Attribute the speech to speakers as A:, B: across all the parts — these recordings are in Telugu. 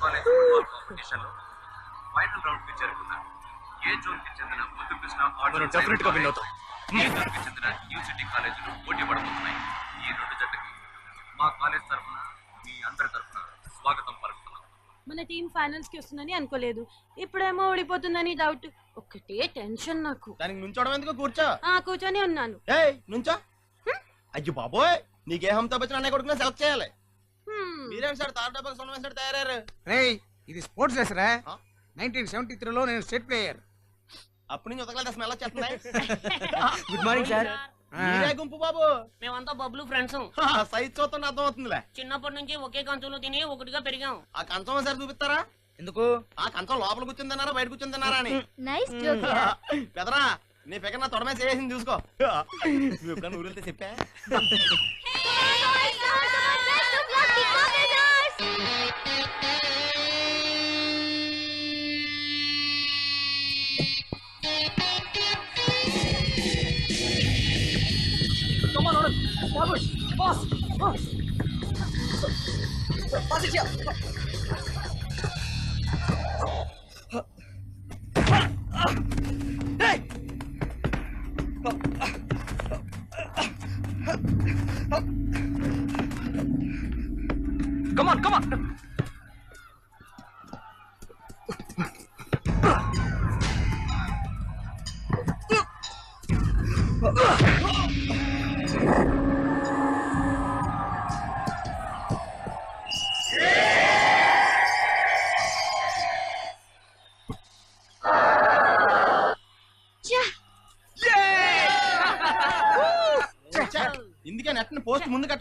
A: కాలేజ్ ఫుట్బాల్ ఫైనల్ ఏ చెందిన ముద్దు కృష్ణ
B: మనం definite గా win అవుతాం.
A: ఏ జోన్కి చెందిన న్యూ సిటీ కాలేజీలు పోటీ పడబోతున్నాయి ఈ రెండు జట్లకి మా కాలేజ్ తరఫున మీ అందరి తరఫున స్వాగతం పలుకుతున్నాం
C: మన టీం ఫైనల్స్కి వస్తుందని అనుకోలేదు. ఇప్పుడేమో ఓడిపోతుందని డౌట్ ఒక్కటే టెన్షన్ నాకు.
D: దానికి నుంచోవడం ఎందుకు? కూర్చో.
C: ఆ కూర్చొని ఉన్నాను.
D: ఏయ్ నుంచో. అయ్యో బాబోయ్. నీకే హంతో వచ్చిన అన్నయ్య కొడుకునే సెలెక్ట్ చేయాలి.
C: హ్మ్.
D: మీరేం సార్ తార్ డబ్బా సొన్న వేసాడు తయారయ్యారు?
E: రేయ్ ఇది స్పోర్ట్స్ డ్రెస్ రా? నైన్టీన్ సెవెంటీ త్రీలో నేను స్టేట్ ప్లేయర్.
D: అప్పటి నుంచి ఉతకలేదు? స్మెల్ వచ్చేస్తున్నాయి
B: గుడ్ మార్నింగ్ సార్
D: మీరే గుంపు బాబు.
F: మేమంతా బబ్లు ఫ్రెండ్స్.
D: సైజ్ చూస్తుంటే అర్థం అవుతుందిలే
F: చిన్నప్పటి నుంచి ఒకే కంచులో తిని ఒకటిగా పెరిగాం.
D: ఆ కంచం ఒకసారి చూపిస్తారా?
E: ఎందుకు?
D: ఆ కంచం లోపల కూర్చుని తిన్నారా బయట కూర్చుని తిన్నారా అని
C: నైస్ జోక్
D: పెదరా నీ ఫిగర్ నా తొడమే చేసింది చూసుకో. నువ్వు ఎప్పుడైనా ఊరెళ్తే చెప్పా?
B: కమాన్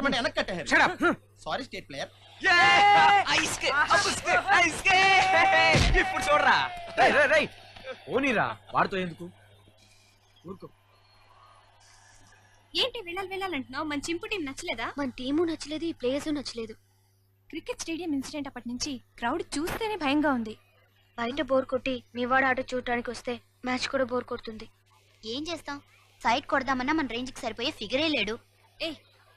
D: కట్టమంటే వెనక్కి కట్టారు. సారీ స్టేట్ ప్లేయర్
B: ఇప్పుడు చూడరా రేయ్, రేయ్, రేయ్. పోనీరా వాడితో ఎందుకు? ఊరుకో.
G: ఏంటి వెళ్ళాలి వెళ్ళాలంటున్నావు మన చింపు టీం నచ్చలేదా?
H: మన టీము నచ్చలేదు ఈ ప్లేయర్స్ నచ్చలేదు.
G: క్రికెట్ స్టేడియం ఇన్సిడెంట్ అప్పటి నుంచి క్రౌడ్ చూస్తేనే భయంగా ఉంది.
H: బయట బోర్ కొట్టి మీ వాడు ఆట చూడటానికి వస్తే మ్యాచ్ కూడా బోర్ కొడుతుంది.
I: ఏం చేస్తాం? సైడ్ కొడదామన్నా మన రేంజ్కి సరిపోయే ఫిగరే లేడు.
G: ఏ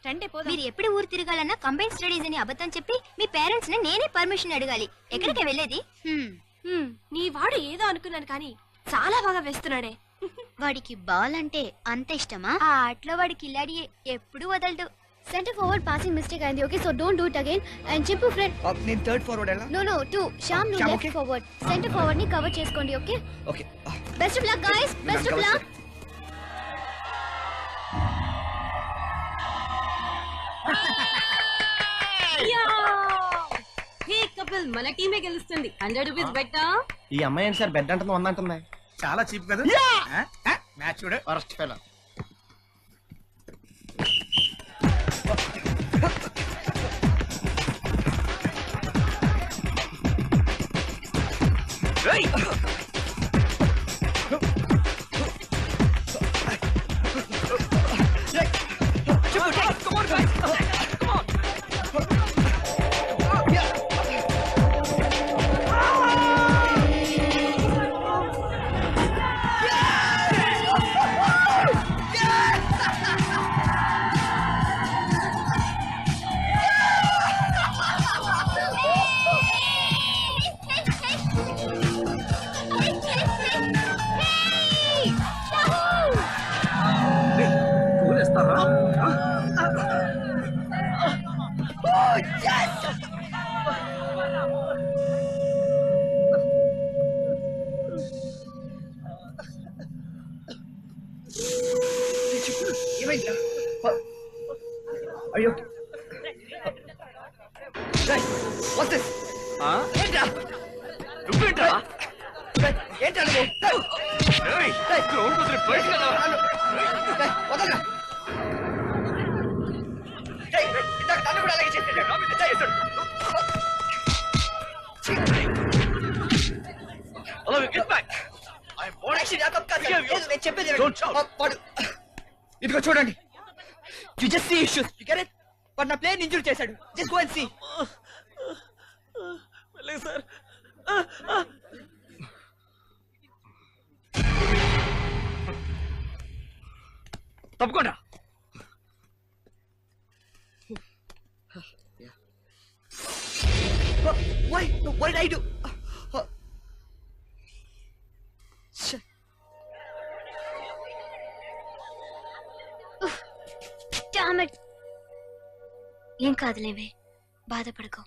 G: రండి పోదాం.
I: మీరు ఎప్పుడు ఊరు తిరగాలన్నా కంబైన్ స్టడీస్ అని అబద్ధం చెప్పి మీ పేరెంట్స్ని నేనే పర్మిషన్ అడగాలి. ఎక్కడికి వెళ్ళేది? హ్మ్.
G: హ్మ్, నీ వాడు ఏదో అనుకున్నాను కానీ చాలా బాగా వేస్తున్నాడే.
I: వాడికి బాల్ అంటే అంత ఇష్టమా? ఆ ఆటలో వాడి కిల్లాడి ఎప్పుడు వదలడు.
H: సెంటర్ ఫార్వర్డ్ పాసింగ్ మిస్టేక్ అయింది. Okay so don't do it again. And చింపు friend.
E: నేను థర్డ్ ఫార్వర్డ్ ఎలా?
H: No no two. శ్యామ్ నువ్వు
E: Shyam,
H: left
E: okay.
H: Forward. Center ఫార్వర్డ్ని cover చేసుకోండి okay?
E: Okay.
H: Best of luck guys best of luck.
C: Hey Kapil మన టీమే గెలుస్తుంది. హండ్రెడ్ రూపీస్ బెట్టా
D: ఈ అమ్మాయి ఏంటి సార్? బెడ్ అంటుంది వంద అంటుంది.
E: చాలా చీప్ కదా? మ్యాచ్ చూడు.
D: ఫెలో
B: రేయ్.
E: ఏమైందా అయ్యో వాట్స్ దిస్
B: ఆ?
E: ఏంటా
B: నువ్వేంట్రా?
E: ఏంటా నువ్వు
B: రేయ్,
E: కూడా తప్పు కాదు. నేను చెప్పేది వాడు ఇదిగో చూడండి. You just see issues you get it వాడు నా ప్లేయర్ ఇంజూర్ చేశాడు. జస్ట్ గో అండ్ సీ
B: వెళ్ళండి సార్. తప్పకుండా.
E: Why I do
H: Damn it. ఏం కాదులేవే బాధపడకు.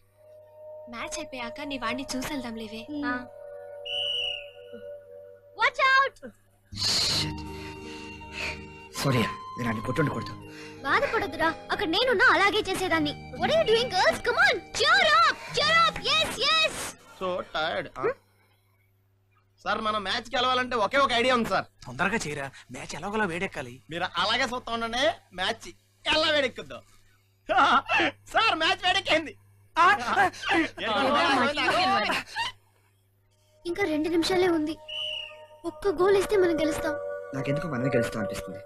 G: మ్యాచ్ అయిపోయాక నీ వాడిని చూసేద్దాం లేవే.
H: వాచ్ అవుట్
E: సారీ నేను కొట్టుండకూడదు
H: బాధపడదురా అక్కడ నేనున్నా అలాగే చేసేదాన్ని. What are you doing girls come on cheer up cheer up. Yes yes.
D: So tired sir మనం మ్యాచ్ గెలవాలంటే ఒకే ఒక ఐడియా ఉంది సార్
J: తొందరగా చేయరా. మ్యాచ్ ఎలాగోలా వేడెక్కాలి.
D: మీరు అలాగే చూస్తా ఉండండి మ్యాచ్ ఎలా వేడెక్కుద్దో. సార్ మ్యాచ్ వేడెక్కింది.
H: ఇంకా రెండు నిమిషాలే ఉంది. ఒక్క గోల్ ఇస్తే మనం గెలుస్తాం.
E: నాకెందుకు మనమే గెలుస్తాం అనిపిస్తుంది.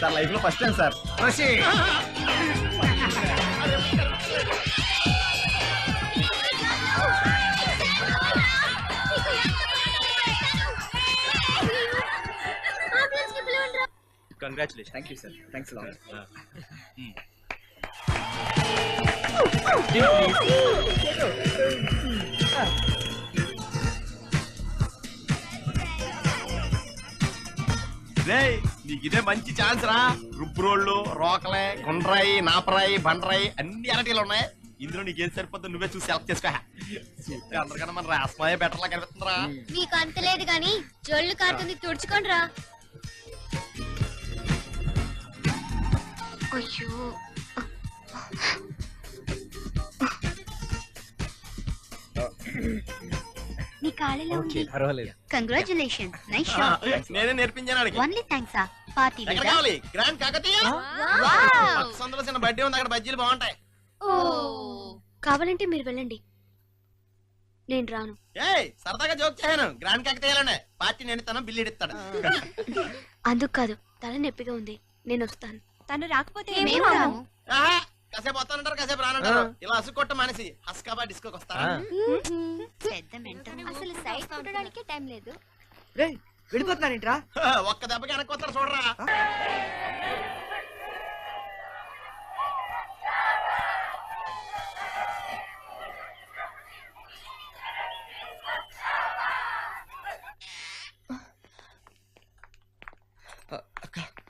D: సార్ లైఫ్లో first time sir.
K: Congratulation
E: thank you sir thanks lot
D: రే నీకు ఇదే మంచి ఛాన్స్ రా. రుబ్బురోళ్ళు రోకలే గుండ్రాయి నాపరాయి బండరాయి అన్ని అరటీలు ఉన్నాయి. ఇందులో నీకేం సరిపోతుందో నువ్వే చూసి సెలెక్ట్ చేసుకో. చూస్తే అందరికన్నా మన రాస్మాయే బెటర్ లా కనిపిస్తుందిరా.
H: మీకు అంత లేదు గాని జొల్లు కారుతుంది తుడుచుకోండి రా అయ్యో.
I: కాళ్ళలో
J: ఓకే
I: ఉంది.
J: పర్వాలేదు.
I: కంగ్రాచులేషన్ నైస్
D: ఆ,
I: షాట్
D: నేనే నేర్పించాను ఆడికి
I: ఓన్లీ థ్యాంక్స్ పార్టీ
D: ఎక్కడ కావాలి? గ్రాండ్ కాకతీయ? సందులో చిన్న బడ్డీ ఉంది అక్కడ బజ్జీలు బాగుంటాయి.
H: కావాలంటే మీరు వెళ్ళండి. నేను రాను.
D: ఏయ్ సరదాగా జోక్ చేయను గ్రాండ్ కాకతీయలోనే. పార్టీ నేను తన బిల్లు ఇస్తాడు
H: అందుకు కాదు తల నొప్పిగా ఉంది. నేను వస్తాను.
G: తను రాకపోతే
I: మేము రాము?
D: ఆహా, కాసేపు వస్తానంటారు కాసేపు రానంటారు. ఇలా అసుకొట్ట మనిషి హస్కాబా డిస్కోకి వస్తా
I: పెద్ద మెంటల్ అసలు సైడ్ చూడడానికే టైం లేదు.
E: రే
D: ఒక్క దెబ్బకి వెనక్కి వస్తారు చూడరా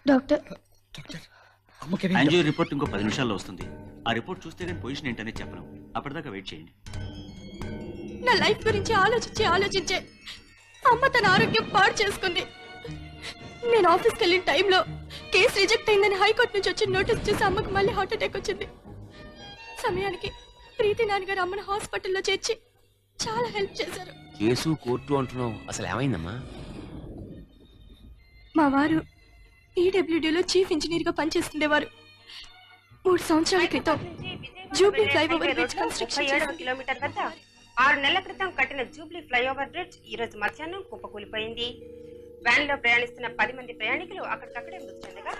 H: డాక్టర్.
K: యాంజియో రిపోర్ట్ ఇంకో పది నిమిషాల్లో వస్తుంది. ఆ రిపోర్ట్ చూస్తే కానీ పొజిషన్ ఏంటనే చెప్పను అప్పటిదాకా వెయిట్ చేయండి.
L: నా లైఫ్ గురించి ఆలోచించి ఆలోచించే అమ్మ తన ఆరోగ్యం పాడు చేసుకుంది. నేను ఆఫీస్కి వెళ్ళిన టైంలో కేసు రిజెక్ట్ అయిందని హైకోర్టు నుంచి వచ్చిన నోటీస్ చూసి అమ్మకు మళ్ళీ హార్ట్ అటాక్ వచ్చింది. సమయానికి ప్రీతి నాన్నగారు అమ్మని హాస్పిటల్లో చేర్చి చాలా హెల్ప్ చేశారు.
J: కేసు కోర్టు అంటున్నావు. అసలు ఏమైందమ్మా?
L: మా వారు ఈడబ్ల్యూడీలో చీఫ్ ఇంజనీర్గా పనిచేస్తుండేవారు. మూడు సంవత్సరాల క్రితం జూబ్లీ ఫ్లైఓవర్ బ్రిడ్జ్ కన్స్ట్రక్షన్ చేశారు.
M: కిలోమీటర్ వద్ద ఆరు నెలల క్రితం కట్టిన జూబ్లీ ఫ్లైఓవర్ బ్రిడ్జ్ ఈ రోజు మధ్యాహ్నం కుప్పకూలిపోయింది. వ్యాన్లో ప్రయాణిస్తున్న పది మంది ప్రయాణికులు అక్కడికక్కడే మృతి చెందగా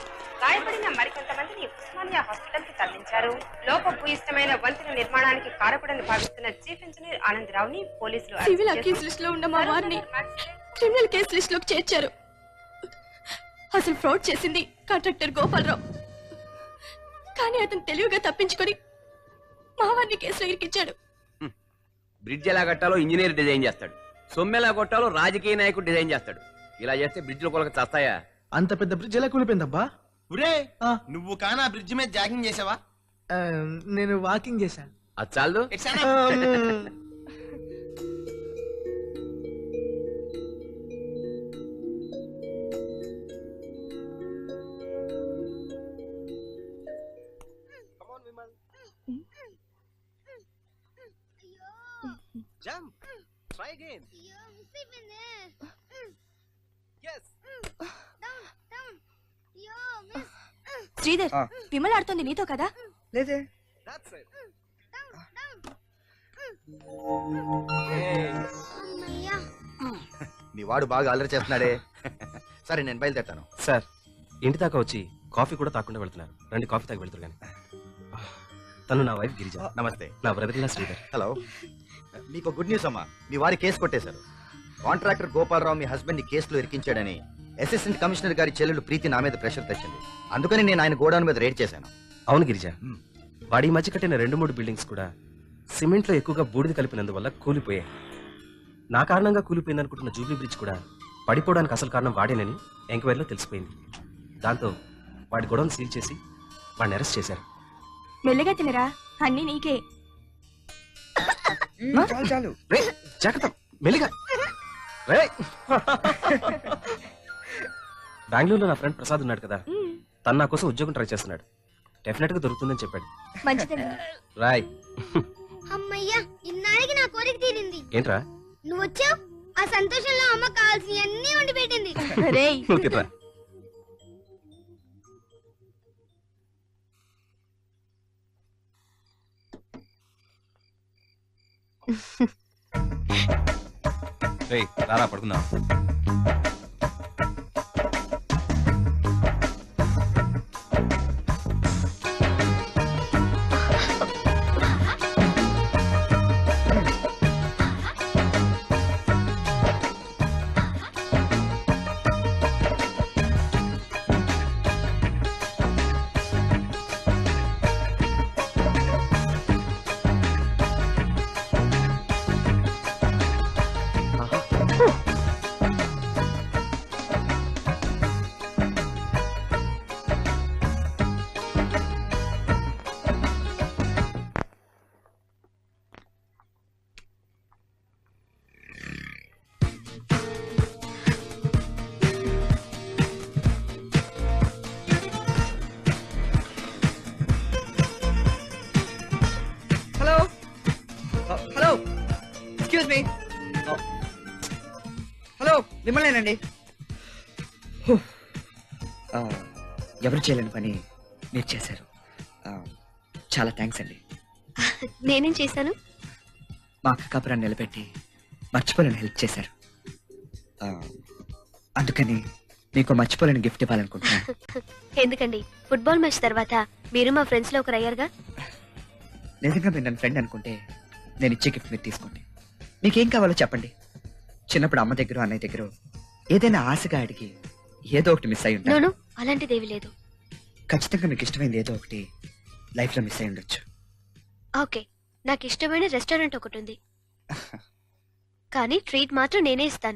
M: గాయపడిన మరికొంతమందిని ఉస్మానియా హాస్పిటల్కి తరలించారు. లోపభూయిష్టమైన వంతెన నిర్మాణానికి కారకుడని భావిస్తున్న చీఫ్ ఇంజనీర్ ఆనందరావుని పోలీసులు అరెస్ట్
L: సివిల్ అక్యూజ్ లిస్ట్లో ఉన్న మా వారిని క్రిమినల్ కేసు లిస్ట్లోకి చేర్చారు. అసలు ఫ్రాడ్ చేసింది కాంట్రాక్టర్ గోపాలరావు. కానీ అతను తెలివిగా తప్పించుకొని మా వారిని కేసులో ఇరికించాడు.
J: బ్రిడ్జ్ ఎలా కట్టాలో ఇంజనీర్ డిజైన్ చేస్తాడు. సొమ్ము ఎలా కొట్టాలో రాజకీయ నాయకుడు డిజైన్ చేస్తాడు. ఇలా చేస్తే బ్రిడ్జ్లు కొలక చస్తాయా?
N: అంత పెద్ద బ్రిడ్జ్ ఎలా కూలిపోయిందబ్బా?
D: ఒరే
N: ఆ.
D: నువ్వు కానా బ్రిడ్జ్ మీద జాగింగ్ చేసావా?
N: నేను వాకింగ్ చేశాను.
J: అది
N: ఆ,
L: శ్రీధర్
E: ఆ.
L: విమల్ ఆడుతోంది నీతో కదా?
E: లేదే.
O: మీ వాడు బాగా అల్లరి చేస్తున్నాడే. సరే నేను బయలుదేరుతాను.
K: సార్ ఇంటి దాకా వచ్చి కాఫీ కూడా తాకుండా వెళ్తున్నారు. రండి కాఫీ తాగి వెళ్తారు కానీ. తను నా వైఫ్ గిరిజ.
O: నమస్తే.
K: నా బ్రదర్ ఇలా శ్రీధర్.
O: హలో. మీకు గుడ్ న్యూస్ అమ్మా. మీ వారి కేసు కొట్టేశారు. కాంట్రాక్టర్ గోపాలరావు మీ హస్బెండ్ని కేసులో ఇరికించాడని అసిస్టెంట్ కమిషనర్ గారి చెల్లెలు ప్రీతి నా మీద ప్రెషర్ తెచ్చింది. అందుకని నేను ఆయన గోడౌన్ మీద రేడ్ చేశాను.
K: అవును గిరిజ. వాడి మధ్య కట్టిన రెండు మూడు బిల్డింగ్స్ కూడా సిమెంట్లో ఎక్కువగా బూడిద కలిపినందువల్ల కూలిపోయాయి. నా కారణంగా కూలిపోయింది అనుకుంటున్న జూబ్లీ బ్రిడ్జ్ కూడా పడిపోవడానికి అసలు కారణం వాడేనని ఎంక్వైరీలో తెలిసిపోయింది. దాంతో వాడి గొడవను సీల్ చేసి వాడిని అరెస్ట్ చేశారు.
L: మెల్లగా తినరా? అన్ని నీకే.
E: చాలు చాలు.
K: రే జాగ్రత్త. మెల్లిగా. రే బెంగళూరులో నా ఫ్రెండ్ ప్రసాద్ ఉన్నాడు కదా. తను నా కోసం ఉద్యోగం ట్రై చేస్తున్నాడు. డెఫినెట్గా దొరుకుతుందని చెప్పాడు.
L: మంచిదండి.
K: రాయ్.
H: అమ్మయ్యా ఇన్నాళ్ళకి నా కోరిక తీరింది.
K: ఏంట్రా?
H: నువ్వు వచ్చావు? ఆ సంతోషంలో అమ్మ కావాల్సిన అన్ని వండి పెట్టింది.
K: రారా పడుకుందాం.
E: Excuse me. హలో మిమ్మల్నేనండి. ఎవరు చేయలేని పని మీరు చేశారు. చాలా థ్యాంక్స్ అండి.
I: నేనేం చేశాను?
E: మా అక్క కాపురాన్ని నిలబెట్టి మర్చిపోలేని హెల్ప్ చేశారు. అందుకని మీకు మర్చిపోలేని గిఫ్ట్ ఇవ్వాలనుకుంటున్నాను.
I: ఎందుకండి? ఫుట్బాల్ మ్యాచ్ తర్వాత మీరు మా ఫ్రెండ్స్లో ఒకరు అయ్యారుగా?
E: నిజంగా మీరు నన్ను ఫ్రెండ్ అనుకుంటే నేను ఇచ్చే గిఫ్ట్ మీరు తీసుకోండి. మీకేం కావాలో చెప్పండి. చిన్నప్పుడు అమ్మ దగ్గర అన్నయ్య దగ్గర ఏదైనా ఆశగా అడిగి ఏదో ఒకటి మిస్ అయి ఉంటాను
I: అలాంటిదేవి లేదు.
E: ఖచ్చితంగా మీకు ఇష్టమైంది ఏదో ఒకటి లైఫ్లో మిస్ అయి ఉండొచ్చు.
I: ఓకే నాకు ఇష్టమైన రెస్టారెంట్ ఒకటి ఉంది. కానీ ట్రీట్ మాత్రం నేనే ఇస్తాను.